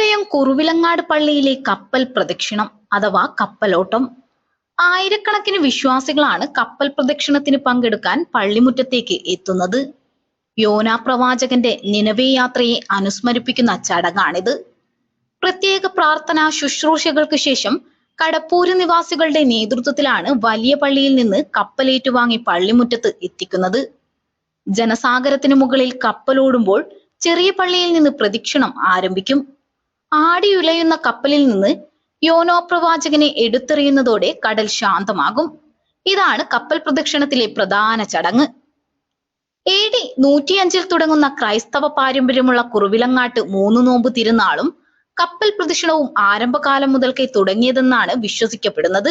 കോട്ടയം കുറുവിലങ്ങാട് പള്ളിയിലെ കപ്പൽ പ്രദക്ഷിണം അഥവാ കപ്പലോട്ടം. ആയിരക്കണക്കിന് വിശ്വാസികളാണ് കപ്പൽ പ്രദക്ഷിണത്തിന് പങ്കെടുക്കാൻ പള്ളിമുറ്റത്തേക്ക് എത്തുന്നത്. യോനാ പ്രവാചകന്റെ നിലവേ യാത്രയെ അനുസ്മരിപ്പിക്കുന്ന ചടങ്ങാണിത്. പ്രത്യേക പ്രാർത്ഥനാ ശുശ്രൂഷകൾക്ക് ശേഷം കടപ്പൂര് നിവാസികളുടെ നേതൃത്വത്തിലാണ് വലിയ പള്ളിയിൽ നിന്ന് കപ്പലേറ്റുവാങ്ങി പള്ളിമുറ്റത്ത് എത്തിക്കുന്നത്. ജനസാഗരത്തിന് മുകളിൽ കപ്പലോടുമ്പോൾ ചെറിയ പള്ളിയിൽ നിന്ന് പ്രദക്ഷിണം ആരംഭിക്കും. ആടിയുലയുന്ന കപ്പലിൽ നിന്ന് യോനോ പ്രവാചകനെ എടുത്തെറിയുന്നതോടെ കടൽ ശാന്തമാകും. ഇതാണ് കപ്പൽ പ്രദക്ഷിണത്തിലെ പ്രധാന ചടങ്ങ്. എ ഡി നൂറ്റിയഞ്ചിൽ തുടങ്ങുന്ന ക്രൈസ്തവ പാരമ്പര്യമുള്ള കുറുവിലങ്ങാട്ട് മൂന്ന് നോമ്പ് തിരുനാളും കപ്പൽ പ്രദക്ഷിണവും ആരംഭകാലം മുതൽക്കേ തുടങ്ങിയതെന്നാണ് വിശ്വസിക്കപ്പെടുന്നത്.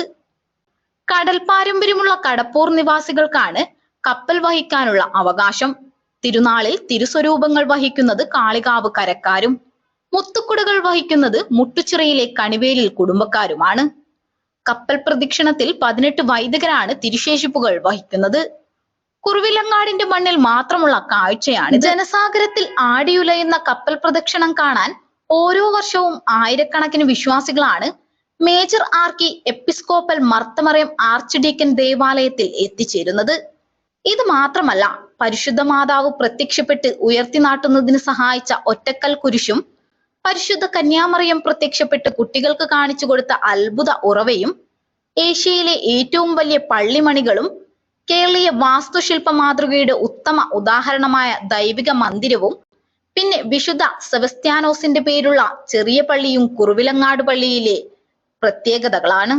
കടൽ പാരമ്പര്യമുള്ള കടപ്പൂർ നിവാസികൾക്കാണ് കപ്പൽ വഹിക്കാനുള്ള അവകാശം. തിരുനാളിൽ തിരുസ്വരൂപങ്ങൾ വഹിക്കുന്നത് കാളികാവ് കരക്കാരും മുത്തുക്കുടകൾ വഹിക്കുന്നത് മുട്ടുച്ചിറയിലെ കണിവേലിൽ കുടുംബക്കാരുമാണ്. കപ്പൽ പ്രദക്ഷിണത്തിൽ പതിനെട്ട് വൈദികരാണ് തിരുശേഷിപ്പുകൾ വഹിക്കുന്നത്. കുറുവിലങ്ങാടിന്റെ മണ്ണിൽ മാത്രമുള്ള കാഴ്ചയാണ് ജനസാഗരത്തിൽ ആടിയുലയുന്ന കപ്പൽ പ്രദക്ഷിണം കാണാൻ ഓരോ വർഷവും ആയിരക്കണക്കിന് വിശ്വാസികളാണ്. Major archiepiscopal Marthmariam archdeacon ദേവാലയത്തിൽ എത്തിച്ചേരുന്നത്. ഇത് മാത്രമല്ല പരിശുദ്ധ മാതാവ് പ്രത്യക്ഷപ്പെട്ട് ഉയർത്തിനാട്ടുന്നതിന് സഹായിച്ച ഒറ്റക്കൽ കുരിശും പരിശുദ്ധ കന്യാമറിയം പ്രത്യക്ഷപ്പെട്ട് കുട്ടികൾക്ക് കാണിച്ചു കൊടുത്ത അത്ഭുത ഉറവയും ഏഷ്യയിലെ ഏറ്റവും വലിയ പള്ളിമണികളും കേരളീയ വാസ്തുശില്പ മാതൃകയുടെ ഉത്തമ ഉദാഹരണമായ ദൈവിക മന്ദിരവും പിന്നെ വിശുദ്ധ സെബസ്ത്യാനോസിന്റെ പേരുള്ള ചെറിയ പള്ളിയും കുറുവിലങ്ങാട് പള്ളിയിലെ പ്രത്യേകതകളാണ്.